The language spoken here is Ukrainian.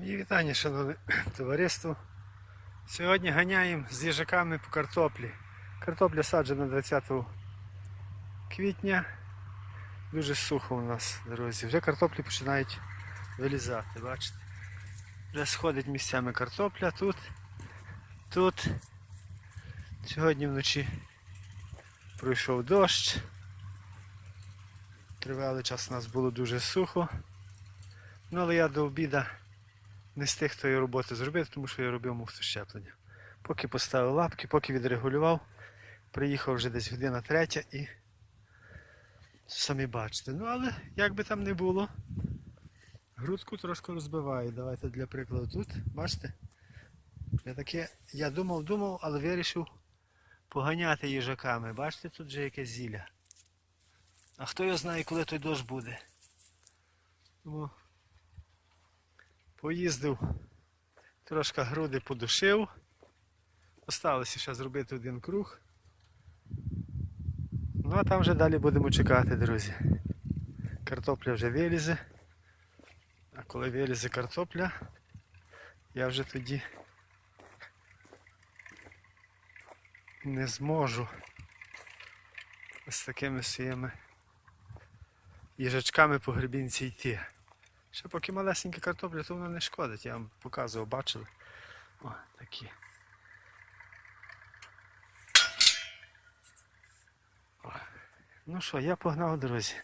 Мої вітання, шановне товариство. Сьогодні ганяємо з їжаками по картоплі. Картопля саджена 20 квітня. Дуже сухо у нас, друзі. Вже картоплі починають вилізати, бачите? Вже сходить місцями картопля тут, тут. Сьогодні вночі пройшов дощ. Тривалий час у нас було дуже сухо. Ну, але я до обіда не встиг тої роботи зробити, тому що я робив муфтощеплення. Поки поставив лапки, поки відрегулював, приїхав вже десь година третя і самі бачите. Ну, але як би там не було, грудку трошки розбиваю. Давайте для прикладу тут, бачите? Я таке, я думав, думав, але вирішив поганяти їжаками. Бачите, тут вже якесь зілля. А хто його знає, коли той дощ буде. Тому поїздив, трошки груди подушив. Осталося ще зробити один круг. Ну а там вже далі будемо чекати, друзі. Картопля вже вилізе. А коли вилізе картопля, я вже тоді не зможу з такими своїми їжачками по грибінці йти. Ще поки малесенька картопля, то вона не шкодить, я вам показував, бачили. О, такі. О. Ну що, я погнав, друзі.